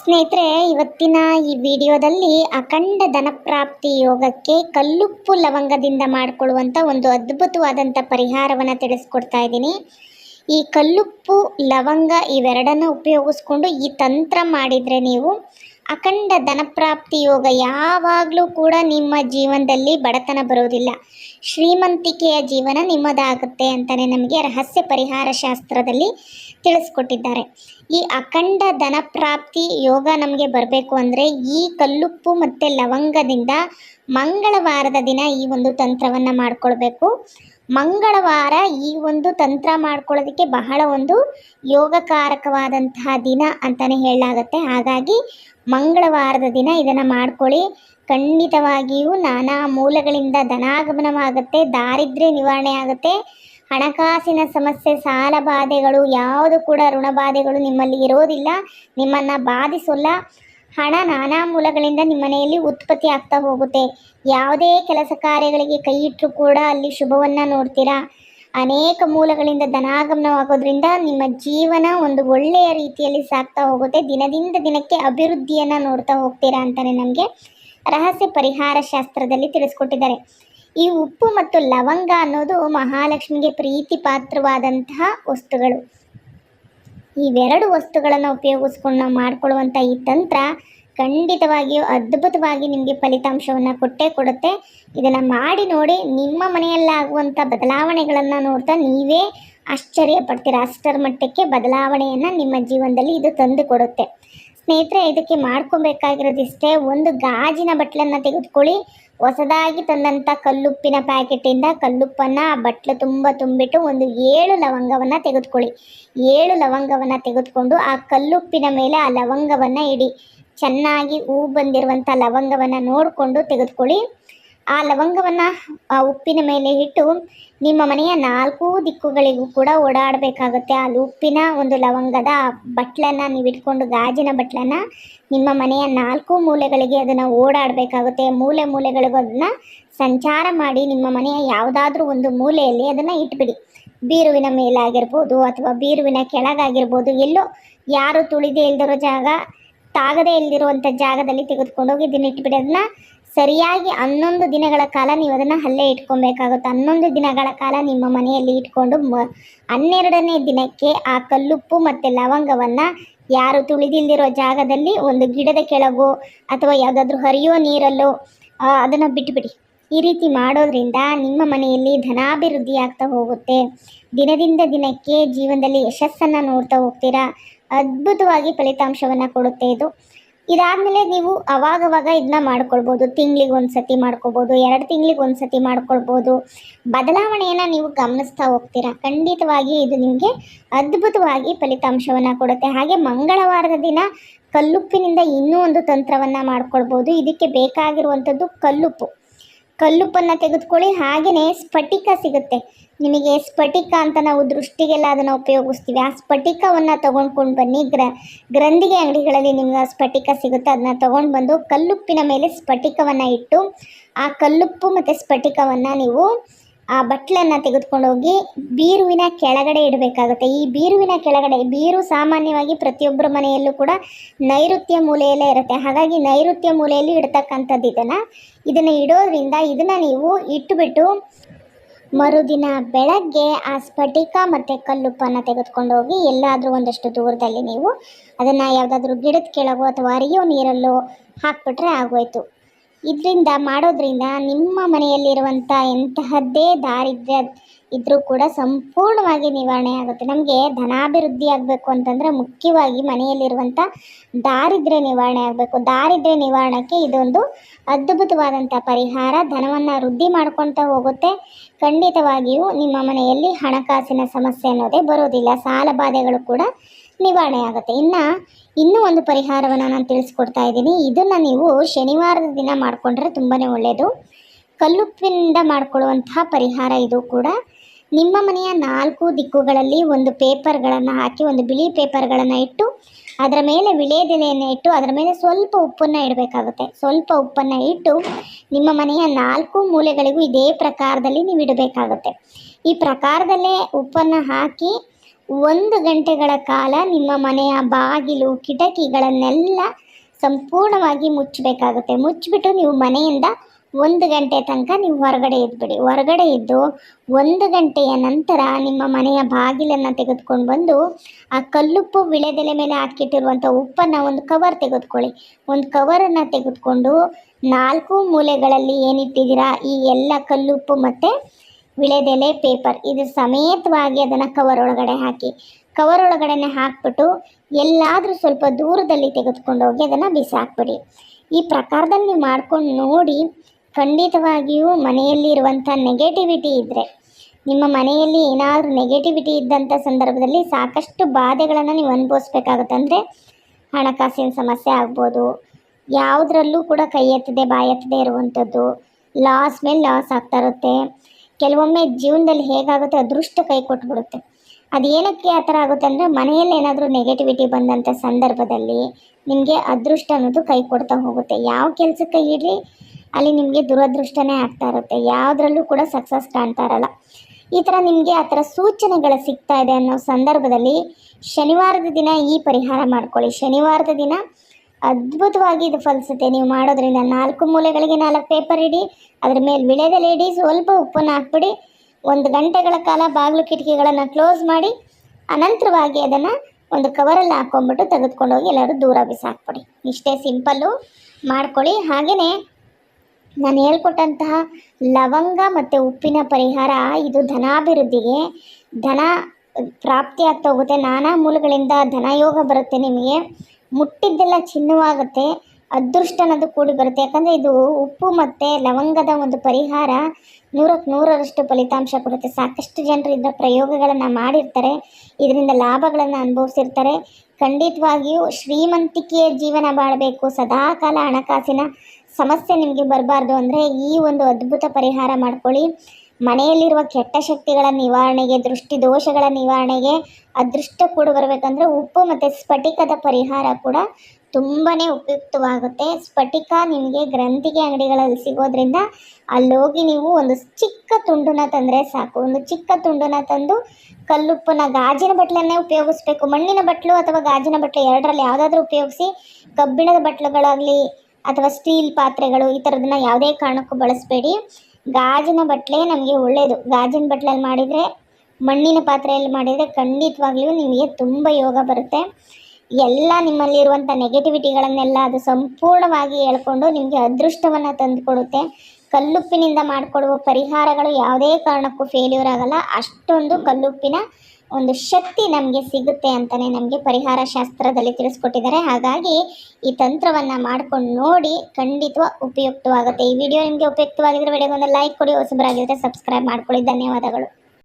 ಸ್ನೇಹಿತರೆ, ಇವತ್ತಿನ ಈ ವಿಡಿಯೋದಲ್ಲಿ ಅಖಂಡ ಧನಪ್ರಾಪ್ತಿ ಯೋಗಕ್ಕೆ ಕಲ್ಲುಪ್ಪು ಲವಂಗದಿಂದ ಮಾಡಿಕೊಳ್ಳುವಂಥ ಒಂದು ಅದ್ಭುತವಾದಂಥ ಪರಿಹಾರವನ್ನು ತಿಳಿಸ್ಕೊಡ್ತಾ ಇದ್ದೀನಿ. ಈ ಕಲ್ಲುಪ್ಪು, ಲವಂಗ ಇವೆರಡನ್ನು ಉಪಯೋಗಿಸ್ಕೊಂಡು ಈ ತಂತ್ರ ಮಾಡಿದರೆ ನೀವು ಅಖಂಡ ಧನಪ್ರಾಪ್ತಿ ಯೋಗ ಯಾವಾಗಲೂ ಕೂಡ ನಿಮ್ಮ ಜೀವನದಲ್ಲಿ ಬಡತನ ಬರೋದಿಲ್ಲ ಶ್ರೀಮಂತಿಕೆಯ ಜೀವನ ನಿಮ್ಮದಾಗುತ್ತೆ ಅಂತಲೇ ನಮಗೆ ರಹಸ್ಯ ಪರಿಹಾರ ಶಾಸ್ತ್ರದಲ್ಲಿ ತಿಳಿಸ್ಕೊಟ್ಟಿದ್ದಾರೆ. ಈ ಅಖಂಡ ಧನಪ್ರಾಪ್ತಿ ಯೋಗ ನಮಗೆ ಬರಬೇಕು ಅಂದರೆ ಈ ಕಲ್ಲುಪ್ಪು ಮತ್ತು ಲವಂಗದಿಂದ ಮಂಗಳವಾರದ ದಿನ ಈ ಒಂದು ತಂತ್ರವನ್ನು ಮಾಡಿಕೊಳ್ಬೇಕು. ಮಂಗಳವಾರ ಈ ಒಂದು ತಂತ್ರ ಮಾಡ್ಕೊಳ್ಳೋದಕ್ಕೆ ಬಹಳ ಒಂದು ಯೋಗಕಾರಕವಾದಂತಹ ದಿನ ಅಂತಲೇ ಹೇಳಲಾಗತ್ತೆ. ಹಾಗಾಗಿ ಮಂಗಳವಾರದ ದಿನ ಇದನ್ನು ಮಾಡ್ಕೊಳ್ಳಿ. ಖಂಡಿತವಾಗಿಯೂ ನಾನಾ ಮೂಲಗಳಿಂದ ಧನಾಗಮನವಾಗುತ್ತೆ, ದಾರಿದ್ರ್ಯ ನಿವಾರಣೆ ಆಗುತ್ತೆ. ಹಣಕಾಸಿನ ಸಮಸ್ಯೆ, ಸಾಲ ಬಾಧೆಗಳು, ಯಾವುದು ಕೂಡ ಋಣ ಬಾಧೆಗಳು ನಿಮ್ಮಲ್ಲಿ ಇರೋದಿಲ್ಲ. ನಿಮ್ಮನ್ನು ಬಾಧಿಸೋಲ್ಲ. ಹಣ ನಾನಾ ಮೂಲಗಳಿಂದ ನಿಮ್ಮ ಮನೆಯಲ್ಲಿ ಉತ್ಪತ್ತಿ ಆಗ್ತಾ ಹೋಗುತ್ತೆ. ಯಾವುದೇ ಕೆಲಸ ಕಾರ್ಯಗಳಿಗೆ ಕೈ ಇಟ್ಟರೂ ಕೂಡ ಅಲ್ಲಿ ಶುಭವನ್ನು ನೋಡ್ತೀರಾ? ಅನೇಕ ಮೂಲಗಳಿಂದ ಧನಾಗಮನವಾಗೋದ್ರಿಂದ ನಿಮ್ಮ ಜೀವನ ಒಂದು ಒಳ್ಳೆಯ ರೀತಿಯಲ್ಲಿ ಸಾಗ್ತಾ ಹೋಗುತ್ತೆ. ದಿನದಿಂದ ದಿನಕ್ಕೆ ಅಭಿವೃದ್ಧಿಯನ್ನು ನೋಡ್ತಾ ಹೋಗ್ತೀರಾ ಅಂತಲೇ ನಮಗೆ ರಹಸ್ಯ ಪರಿಹಾರ ಶಾಸ್ತ್ರದಲ್ಲಿ ತಿಳಿಸ್ಕೊಟ್ಟಿದ್ದಾರೆ. ಈ ಉಪ್ಪು ಮತ್ತು ಲವಂಗ ಅನ್ನೋದು ಮಹಾಲಕ್ಷ್ಮಿಗೆ ಪ್ರೀತಿ ಪಾತ್ರವಾದಂತಹ ವಸ್ತುಗಳು. ಇವೆರಡು ವಸ್ತುಗಳನ್ನು ಉಪಯೋಗಿಸ್ಕೊಂಡು ನಾವು ಮಾಡ್ಕೊಳ್ಳುವಂಥ ಈ ತಂತ್ರ ಖಂಡಿತವಾಗಿಯೂ ಅದ್ಭುತವಾಗಿ ನಿಮಗೆ ಫಲಿತಾಂಶವನ್ನು ಕೊಟ್ಟೇ ಕೊಡುತ್ತೆ. ಇದನ್ನು ಮಾಡಿ ನೋಡಿ ನಿಮ್ಮ ಮನೆಯಲ್ಲಾಗುವಂಥ ಬದಲಾವಣೆಗಳನ್ನು ನೋಡ್ತಾ ನೀವೇ ಆಶ್ಚರ್ಯ ಪಡ್ತೀರ ಅಷ್ಟರ ಮಟ್ಟಕ್ಕೆ ಬದಲಾವಣೆಯನ್ನು ನಿಮ್ಮ ಜೀವನದಲ್ಲಿ ಇದು ತಂದು ಕೊಡುತ್ತೆ. ಸ್ನೇಹಿತರೆ, ಇದಕ್ಕೆ ಮಾಡ್ಕೊಬೇಕಾಗಿರೋದಿಷ್ಟೇ ಒಂದು ಗಾಜಿನ ಬಟ್ಲನ್ನು ತೆಗೆದುಕೊಳ್ಳಿ. ಹೊಸದಾಗಿ ತಂದಂಥ ಕಲ್ಲುಪ್ಪಿನ ಪ್ಯಾಕೆಟಿಂದ ಕಲ್ಲುಪ್ಪನ್ನು ಆ ಬಟ್ಲು ತುಂಬ ತುಂಬಿಟ್ಟು ಒಂದು ಏಳು ಲವಂಗವನ್ನು ತೆಗೆದುಕೊಳ್ಳಿ. ಏಳು ಲವಂಗವನ್ನು ತೆಗೆದುಕೊಂಡು ಆ ಕಲ್ಲುಪ್ಪಿನ ಮೇಲೆ ಆ ಲವಂಗವನ್ನು ಇಡಿ. ಚೆನ್ನಾಗಿ ಹೂ ಬಂದಿರುವಂಥ ಲವಂಗವನ್ನು ನೋಡಿಕೊಂಡು ತೆಗೆದುಕೊಳ್ಳಿ. ಆ ಲವಂಗವನ್ನು ಆ ಉಪ್ಪಿನ ಮೇಲೆ ಇಟ್ಟು ನಿಮ್ಮ ಮನೆಯ ನಾಲ್ಕು ದಿಕ್ಕುಗಳಿಗೂ ಕೂಡ ಓಡಾಡಬೇಕಾಗುತ್ತೆ. ಆ ಉಪ್ಪಿನ ಒಂದು ಲವಂಗದ ಬಟ್ಲನ್ನು ನೀವು ಇಟ್ಕೊಂಡು ಗಾಜಿನ ಬಟ್ಲನ್ನು ನಿಮ್ಮ ಮನೆಯ ನಾಲ್ಕು ಮೂಲೆಗಳಿಗೆ ಅದನ್ನು ಓಡಾಡಬೇಕಾಗುತ್ತೆ. ಮೂಲೆ ಮೂಲೆಗಳಿಗೂ ಅದನ್ನು ಸಂಚಾರ ಮಾಡಿ ನಿಮ್ಮ ಮನೆಯ ಯಾವುದಾದ್ರೂ ಒಂದು ಮೂಲೆಯಲ್ಲಿ ಅದನ್ನು ಇಟ್ಬಿಡಿ. ಬೀರುವಿನ ಮೇಲಾಗಿರ್ಬೋದು ಅಥವಾ ಬೀರುವಿನ ಕೆಳಗಾಗಿರ್ಬೋದು ಎಲ್ಲೋ ಯಾರು ತುಳಿದೇ ಇಲ್ದಿರೋ ಜಾಗ ತಾಗದೇ ಇಲ್ದಿರುವಂಥ ಜಾಗದಲ್ಲಿ ತೆಗೆದುಕೊಂಡೋಗಿ ಇದನ್ನು ಇಟ್ಬಿಡಿ. ಅದನ್ನ ಸರಿಯಾಗಿ ಹನ್ನೊಂದು ದಿನಗಳ ಕಾಲ ನೀವು ಅದನ್ನು ಅಲ್ಲೇ ಇಟ್ಕೊಬೇಕಾಗುತ್ತೆ. ಹನ್ನೊಂದು ದಿನಗಳ ಕಾಲ ನಿಮ್ಮ ಮನೆಯಲ್ಲಿ ಇಟ್ಕೊಂಡು ಮ, ಹನ್ನೆರಡನೇ ದಿನಕ್ಕೆ ಆ ಕಲ್ಲುಪ್ಪು ಮತ್ತು ಲವಂಗವನ್ನು ಯಾರು ತುಳಿದಿಲ್ದಿರೋ ಜಾಗದಲ್ಲಿ ಒಂದು ಗಿಡದ ಕೆಳಗೋ ಅಥವಾ ಯಾವುದಾದ್ರೂ ಹರಿಯೋ ನೀರಲ್ಲೋ ಅದನ್ನು ಬಿಟ್ಬಿಡಿ. ಈ ರೀತಿ ಮಾಡೋದ್ರಿಂದ ನಿಮ್ಮ ಮನೆಯಲ್ಲಿ ಧನಾಭಿವೃದ್ಧಿ ಆಗ್ತಾ ಹೋಗುತ್ತೆ. ದಿನದಿಂದ ದಿನಕ್ಕೆ ಜೀವನದಲ್ಲಿ ಯಶಸ್ಸನ್ನು ನೋಡ್ತಾ ಹೋಗ್ತೀರಾ? ಅದ್ಭುತವಾಗಿ ಫಲಿತಾಂಶವನ್ನು ಕೊಡುತ್ತೆ ಇದು. ಇದಾದಮೇಲೆ ನೀವು ಅವಾಗವಾಗ ಇದನ್ನ ಮಾಡ್ಕೊಳ್ಬೋದು. ತಿಂಗ್ಳಿಗೆ ಒಂದು ಸತಿ ಮಾಡ್ಕೊಬೋದು ಎರಡು ತಿಂಗ್ಳಿಗೆ ಒಂದು ಸತಿ ಮಾಡ್ಕೊಳ್ಬೋದು. ಬದಲಾವಣೆಯನ್ನು ನೀವು ಗಮನಿಸ್ತಾ ಹೋಗ್ತೀರಾ? ಖಂಡಿತವಾಗಿ ಇದು ನಿಮಗೆ ಅದ್ಭುತವಾಗಿ ಫಲಿತಾಂಶವನ್ನು ಕೊಡುತ್ತೆ. ಹಾಗೆ ಮಂಗಳವಾರದ ದಿನ ಕಲ್ಲುಪ್ಪಿನಿಂದ ಇನ್ನೂ ಒಂದು ತಂತ್ರವನ್ನು ಮಾಡ್ಕೊಳ್ಬೋದು. ಇದಕ್ಕೆ ಬೇಕಾಗಿರುವಂಥದ್ದು ಕಲ್ಲುಪ್ಪು. ಕಲ್ಲುಪ್ಪನ್ನು ತೆಗೆದುಕೊಳ್ಳಿ ಹಾಗೆಯೇ ಸ್ಫಟಿಕ ಸಿಗುತ್ತೆ. ನಿಮಗೆ ಸ್ಫಟಿಕ ಅಂತ ನಾವು ದೃಷ್ಟಿಗೆಲ್ಲ ಅದನ್ನು ಉಪಯೋಗಿಸ್ತೀವಿ. ಆ ಸ್ಫಟಿಕವನ್ನು ತೊಗೊಂಡ್ಕೊಂಡು ಬನ್ನಿ. ಗ್ರ, ಗ್ರಂಥಿಗೆ ಅಂಗಡಿಗಳಲ್ಲಿ ನಿಮ್ಗೆ ಆ ಸ್ಫಟಿಕ ಸಿಗುತ್ತೆ. ಅದನ್ನ ತೊಗೊಂಡು ಬಂದು ಕಲ್ಲುಪ್ಪಿನ ಮೇಲೆ ಸ್ಫಟಿಕವನ್ನು ಇಟ್ಟು, ಆ ಕಲ್ಲುಪ್ಪು ಮತ್ತು ಸ್ಫಟಿಕವನ್ನು ನೀವು ಆ ಬಟ್ಲನ್ನು ತೆಗೆದುಕೊಂಡು ಹೋಗಿ ಬೀರುವಿನ ಕೆಳಗಡೆ ಇಡಬೇಕಾಗುತ್ತೆ. ಈ ಬೀರುವಿನ ಕೆಳಗಡೆ, ಬೀರು ಸಾಮಾನ್ಯವಾಗಿ ಪ್ರತಿಯೊಬ್ಬರ ಮನೆಯಲ್ಲೂ ಕೂಡ ನೈಋತ್ಯ ಮೂಲೆಯಲ್ಲೇ ಇರುತ್ತೆ. ಹಾಗಾಗಿ ನೈಋತ್ಯ ಮೂಲೆಯಲ್ಲಿ ಇಡ್ತಕ್ಕಂಥದ್ದು ಇದನ್ನು ಇದನ್ನು ಇಡೋದ್ರಿಂದ ಇದನ್ನು ನೀವು ಇಟ್ಟುಬಿಟ್ಟು ಮರುದಿನ ಬೆಳಗ್ಗೆ ಆ ಸ್ಫಟಿಕ ಮತ್ತು ಕಲ್ಲುಪ್ಪನ್ನು ತೆಗೆದುಕೊಂಡು ಹೋಗಿ ಎಲ್ಲಾದರೂ ಒಂದಷ್ಟು ದೂರದಲ್ಲಿ ನೀವು ಅದನ್ನು ಯಾವುದಾದ್ರೂ ಗಿಡದ ಕೆಳಗೋ ಅಥವಾ ಅರಿಯೋ ನೀರಲ್ಲೋ ಹಾಕ್ಬಿಟ್ರೆ ಆಗೋಯ್ತು. ಇದರಿಂದ, ಮಾಡೋದ್ರಿಂದ ನಿಮ್ಮ ಮನೆಯಲ್ಲಿರುವಂಥ ಎಂತಹದ್ದೇ ದಾರಿದ್ರ್ಯ ಇದ್ದರೂ ಕೂಡ ಸಂಪೂರ್ಣವಾಗಿ ನಿವಾರಣೆ ಆಗುತ್ತೆ. ನಮಗೆ ಧನಾಭಿವೃದ್ಧಿ ಆಗಬೇಕು ಅಂತಂದರೆ ಮುಖ್ಯವಾಗಿ ಮನೆಯಲ್ಲಿರುವಂಥ ದಾರಿದ್ರ್ಯ ನಿವಾರಣೆ ಆಗಬೇಕು. ದಾರಿದ್ರ್ಯ ನಿವಾರಣಕ್ಕೆ ಇದೊಂದು ಅದ್ಭುತವಾದಂಥ ಪರಿಹಾರ. ಧನವನ್ನು ವೃದ್ಧಿ ಮಾಡ್ಕೊಳ್ತಾ ಹೋಗುತ್ತೆ. ಖಂಡಿತವಾಗಿಯೂ ನಿಮ್ಮ ಮನೆಯಲ್ಲಿ ಹಣಕಾಸಿನ ಸಮಸ್ಯೆ ಅನ್ನೋದೇ ಬರೋದಿಲ್ಲ. ಸಾಲ ಬಾಧೆಗಳು ಕೂಡ ನಿವಾರಣೆ ಆಗುತ್ತೆ. ಇನ್ನು, ಇನ್ನೂ ಒಂದು ಪರಿಹಾರವನ್ನು ನಾನು ತಿಳಿಸ್ಕೊಡ್ತಾ ಇದ್ದೀನಿ. ಇದನ್ನು ನೀವು ಶನಿವಾರದ ದಿನ ಮಾಡಿಕೊಂಡ್ರೆ ತುಂಬಾ ಒಳ್ಳೆಯದು ಕಲ್ಲುಪ್ಪಿನಿಂದ ಮಾಡಿಕೊಳ್ಳುವಂತಹ ಪರಿಹಾರ ಇದು ಕೂಡ. ನಿಮ್ಮ ಮನೆಯ ನಾಲ್ಕು ದಿಕ್ಕುಗಳಲ್ಲಿ ಒಂದು ಪೇಪರ್ಗಳನ್ನು ಹಾಕಿ, ಒಂದು ಬಿಳಿ ಪೇಪರ್ಗಳನ್ನು ಇಟ್ಟು, ಅದರ ಮೇಲೆ ವಿಳೆದೆಲೆಯನ್ನು ಇಟ್ಟು, ಅದರ ಮೇಲೆ ಸ್ವಲ್ಪ ಉಪ್ಪನ್ನು ಇಡಬೇಕಾಗುತ್ತೆ. ಸ್ವಲ್ಪ ಉಪ್ಪನ್ನು ಇಟ್ಟು, ನಿಮ್ಮ ಮನೆಯ ನಾಲ್ಕು ಮೂಲೆಗಳಿಗೂ ಇದೇ ಪ್ರಕಾರದಲ್ಲಿ ನೀವು ಇಡಬೇಕಾಗುತ್ತೆ. ಈ ಪ್ರಕಾರದಲ್ಲೇ ಉಪ್ಪನ್ನು ಹಾಕಿ ಒಂದು ಗಂಟೆಗಳ ಕಾಲ ನಿಮ್ಮ ಮನೆಯ ಬಾಗಿಲು, ಕಿಟಕಿಗಳನ್ನೆಲ್ಲ ಸಂಪೂರ್ಣವಾಗಿ ಮುಚ್ಚಬೇಕಾಗುತ್ತೆ. ಮುಚ್ಚಿಬಿಟ್ಟು ನೀವು ಮನೆಯಿಂದ ಒಂದು ಗಂಟೆ ತನಕ ನೀವು ಹೊರಗಡೆ ಇದ್ಬಿಡಿ. ಹೊರಗಡೆ ಇದ್ದು ಒಂದು ಗಂಟೆಯ ನಂತರ ನಿಮ್ಮ ಮನೆಯ ಬಾಗಿಲನ್ನು ತೆಗೆದುಕೊಂಡು ಬಂದು ಆ ಕಲ್ಲುಪ್ಪು ವಿಳೆದೆಲೆ ಮೇಲೆ ಹಾಕಿಟ್ಟಿರುವಂಥ ಉಪ್ಪನ್ನು ಒಂದು ಕವರ್ ತೆಗೆದುಕೊಳ್ಳಿ. ಒಂದು ಕವರನ್ನು ತೆಗೆದುಕೊಂಡು ನಾಲ್ಕು ಮೂಲೆಗಳಲ್ಲಿ ಏನಿಟ್ಟಿದ್ದೀರಾ? ಈ ಎಲ್ಲ ಕಲ್ಲುಪ್ಪು ಮತ್ತು ವಿಳೆದೆಲೆ ಪೇಪರ್ ಇದು ಸಮೇತವಾಗಿ ಅದನ್ನು ಕವರ್ ಒಳಗಡೆ ಹಾಕಿ. ಕವರ್ ಒಳಗಡೆನೆ ಹಾಕ್ಬಿಟ್ಟು ಎಲ್ಲಾದರೂ ಸ್ವಲ್ಪ ದೂರದಲ್ಲಿ ತೆಗೆದುಕೊಂಡು ಹೋಗಿ ಅದನ್ನು ಬಿಸಾಕ್ಬಿಡಿ. ಈ ಪ್ರಕಾರದಲ್ಲಿ ನೀವು ಮಾಡ್ಕೊಂಡು ನೋಡಿ ಖಂಡಿತವಾಗಿಯೂ ಮನೆಯಲ್ಲಿರುವಂಥ ನೆಗೆಟಿವಿಟಿ ಇದ್ದರೆ ನಿಮ್ಮ ಮನೆಯಲ್ಲಿ ಏನಾದರೂ ನೆಗೆಟಿವಿಟಿ ಇದ್ದಂಥ ಸಂದರ್ಭದಲ್ಲಿ ಸಾಕಷ್ಟು ಬಾಧೆಗಳನ್ನು ನೀವು ಅನುಭವಿಸ್ಬೇಕಾಗುತ್ತೆ. ಅಂದರೆ ಹಣಕಾಸಿನ ಸಮಸ್ಯೆ ಆಗ್ಬೋದು, ಯಾವುದರಲ್ಲೂ ಕೂಡ ಕೈ ಎತ್ತದೆ ಬಾಯತ್ತದೆ ಇರುವಂಥದ್ದು ಲಾಸ್ ಮೇಲೆ ಲಾಸ್ ಆಗ್ತಾ ಇರುತ್ತೆ. ಕೆಲವೊಮ್ಮೆ ಜೀವನದಲ್ಲಿ ಹೇಗಾಗುತ್ತೆ, ಅದೃಷ್ಟ ಕೈ ಕೊಟ್ಬಿಡುತ್ತೆ. ಅದು ಏನಕ್ಕೆ ಆ ಥರ ಆಗುತ್ತೆ ಅಂದರೆ, ಮನೆಯಲ್ಲಿ ಏನಾದರೂ ನೆಗೆಟಿವಿಟಿ ಬಂದಂಥ ಸಂದರ್ಭದಲ್ಲಿ ನಿಮಗೆ ಅದೃಷ್ಟ ಅನ್ನೋದು ಕೈ ಕೊಡ್ತಾ ಹೋಗುತ್ತೆ. ಯಾವ ಕೆಲಸಕ್ಕೆ ಇಡ್ರಿ ಅಲ್ಲಿ ನಿಮಗೆ ದುರದೃಷ್ಟನೇ ಆಗ್ತಾ ಇರುತ್ತೆ. ಯಾವುದ್ರಲ್ಲೂ ಕೂಡ ಸಕ್ಸಸ್ ಕಾಣ್ತಾ ಇರಲ್ಲ. ಈ ಥರ ನಿಮಗೆ ಆ ಥರ ಸೂಚನೆಗಳು ಸಿಗ್ತಾ ಇದೆ ಅನ್ನೋ ಸಂದರ್ಭದಲ್ಲಿ ಶನಿವಾರದ ದಿನ ಈ ಪರಿಹಾರ ಮಾಡ್ಕೊಳ್ಳಿ. ಶನಿವಾರದ ದಿನ ಅದ್ಭುತವಾಗಿ ಇದು ಫಲಿಸುತ್ತೆ. ನೀವು ಮಾಡೋದ್ರಿಂದ ನಾಲ್ಕು ಮೂಲೆಗಳಿಗೆ ನಾಲ್ಕು ಪೇಪರ್ ಇಡಿ, ಅದ್ರ ಮೇಲೆ ವಿಳೆದೆಲೆ ಇಡಿ, ಸ್ವಲ್ಪ ಉಪ್ಪನ್ನು ಹಾಕ್ಬಿಡಿ, ಒಂದು ಗಂಟೆಗಳ ಕಾಲ ಬಾಗಿಲು ಕಿಟಕಿಗಳನ್ನು ಕ್ಲೋಸ್ ಮಾಡಿ, ಅನಂತರವಾಗಿ ಅದನ್ನು ಒಂದು ಕವರಲ್ಲಿ ಹಾಕ್ಕೊಂಬಿಟ್ಟು ತೆಗೆದುಕೊಂಡು ಹೋಗಿ ಎಲ್ಲರೂ ದೂರ ಬಿಸಾಕ್ಬಿಡಿ. ಇಷ್ಟೇ ಸಿಂಪಲ್ಲು ಮಾಡ್ಕೊಳ್ಳಿ. ಹಾಗೆಯೇ ನಾನು ಹೇಳ್ಕೊಟ್ಟಂತಹ ಲವಂಗ ಮತ್ತು ಉಪ್ಪಿನ ಪರಿಹಾರ, ಇದು ಧನಾಭಿವೃದ್ಧಿಗೆ ಧನ ಪ್ರಾಪ್ತಿ ಆಗ್ತಾ ಹೋಗುತ್ತೆ. ನಾನಾ ಮೂಲಗಳಿಂದ ಧನಯೋಗ ಬರುತ್ತೆ ನಿಮಗೆ. ಮುಟ್ಟಿದ್ದೆಲ್ಲ ಚಿನ್ನವಾಗುತ್ತೆ ಅದೃಷ್ಟ ಅನ್ನೋದು ಕೂಡಿ ಬರುತ್ತೆ. ಯಾಕಂದರೆ ಇದು ಉಪ್ಪು ಮತ್ತು ಲವಂಗದ ಒಂದು ಪರಿಹಾರ ನೂರಕ್ಕೆ ನೂರರಷ್ಟು ಫಲಿತಾಂಶ ಕೊಡುತ್ತೆ. ಸಾಕಷ್ಟು ಜನರು ಇದರ ಪ್ರಯೋಗಗಳನ್ನು ಮಾಡಿರ್ತಾರೆ, ಇದರಿಂದ ಲಾಭಗಳನ್ನು ಅನುಭವಿಸಿರ್ತಾರೆ. ಖಂಡಿತವಾಗಿಯೂ ಶ್ರೀಮಂತಿಕೆಯ ಜೀವನ ಬಾಳಬೇಕು. ಸದಾಕಾಲ ಹಣಕಾಸಿನ ಸಮಸ್ಯೆ ನಿಮಗೆ ಬರಬಾರ್ದು ಅಂದರೆ ಈ ಒಂದು ಅದ್ಭುತ ಪರಿಹಾರ ಮಾಡ್ಕೊಳ್ಳಿ. ಮನೆಯಲ್ಲಿರುವ ಕೆಟ್ಟ ಶಕ್ತಿಗಳ ನಿವಾರಣೆಗೆ, ದೃಷ್ಟಿ ದೋಷಗಳ ನಿವಾರಣೆಗೆ ಅದೃಷ್ಟ ಕೂಡ ಬರಬೇಕಂದ್ರೆ ಉಪ್ಪು ಮತ್ತು ಸ್ಫಟಿಕದ ಪರಿಹಾರ ಕೂಡ ತುಂಬಾ ಉಪಯುಕ್ತವಾಗುತ್ತೆ. ಸ್ಫಟಿಕ ನಿಮಗೆ ಗ್ರಂಥಿಗೆ ಅಂಗಡಿಗಳಲ್ಲಿ ಸಿಗೋದ್ರಿಂದ ಅಲ್ಲೋಗಿ ನೀವು ಒಂದು ಚಿಕ್ಕ ತುಂಡನ್ನ ತಂದರೆ ಸಾಕು. ಒಂದು ಚಿಕ್ಕ ತುಂಡನ್ನ ತಂದು ಕಲ್ಲುಪ್ಪನ ಗಾಜಿನ ಬಟ್ಲನ್ನೇ ಉಪಯೋಗಿಸ್ಬೇಕು. ಮಣ್ಣಿನ ಬಟ್ಲು ಅಥವಾ ಗಾಜಿನ ಬಟ್ಲು ಎರಡರಲ್ಲಿ ಯಾವುದಾದ್ರೂ ಉಪಯೋಗಿಸಿ, ಕಬ್ಬಿಣದ ಬಟ್ಲುಗಳಾಗಲಿ ಅಥವಾ ಸ್ಟೀಲ್ ಪಾತ್ರೆಗಳು ಈ ಥರದನ್ನ ಯಾವುದೇ ಕಾರಣಕ್ಕೂ ಬಳಸಬೇಡಿ. ಗಾಜಿನ ಬಟ್ಲೆ ನಮಗೆ ಒಳ್ಳೆಯದು ಗಾಜಿನ ಬಟ್ಲಲ್ಲಿ ಮಾಡಿದರೆ, ಮಣ್ಣಿನ ಪಾತ್ರೆಯಲ್ಲಿ ಮಾಡಿದರೆ ಖಂಡಿತವಾಗ್ಲೂ ನಿಮಗೆ ತುಂಬ ಯೋಗ ಬರುತ್ತೆ. ಎಲ್ಲ ನಿಮ್ಮಲ್ಲಿರುವಂಥ ನೆಗೆಟಿವಿಟಿಗಳನ್ನೆಲ್ಲ ಅದು ಸಂಪೂರ್ಣವಾಗಿ ಹೇಳ್ಕೊಂಡು ನಿಮಗೆ ಅದೃಷ್ಟವನ್ನು ತಂದುಕೊಡುತ್ತೆ. ಕಲ್ಲುಪ್ಪಿನಿಂದ ಮಾಡಿಕೊಡುವ ಪರಿಹಾರಗಳು ಯಾವುದೇ ಕಾರಣಕ್ಕೂ ಫೇಲ್ಯೂರ್ ಆಗಲ್ಲ. ಅಷ್ಟೊಂದು ಕಲ್ಲುಪ್ಪಿನ ಒಂದು ಶಕ್ತಿ ನಮಗೆ ಸಿಗುತ್ತೆ ಅಂತಲೇ ನಮಗೆ ಪರಿಹಾರ ಶಾಸ್ತ್ರದಲ್ಲಿ ತಿಳಿಸ್ಕೊಟ್ಟಿದ್ದಾರೆ. ಹಾಗಾಗಿ ಈ ತಂತ್ರವನ್ನು ಮಾಡ್ಕೊಂಡು ನೋಡಿ ಖಂಡಿತ ಉಪಯುಕ್ತವಾಗುತ್ತೆ. ಈ ವಿಡಿಯೋ ನಿಮಗೆ ಉಪಯುಕ್ತವಾಗಿದ್ದರೆ ವಿಡಿಯೋಗೊಂದು ಲೈಕ್ ಕೊಡಿ ಹೊಸಬರಾಗಿದ್ದರೆ ಸಬ್ಸ್ಕ್ರೈಬ್ ಮಾಡ್ಕೊಳ್ಳಿ. ಧನ್ಯವಾದಗಳು.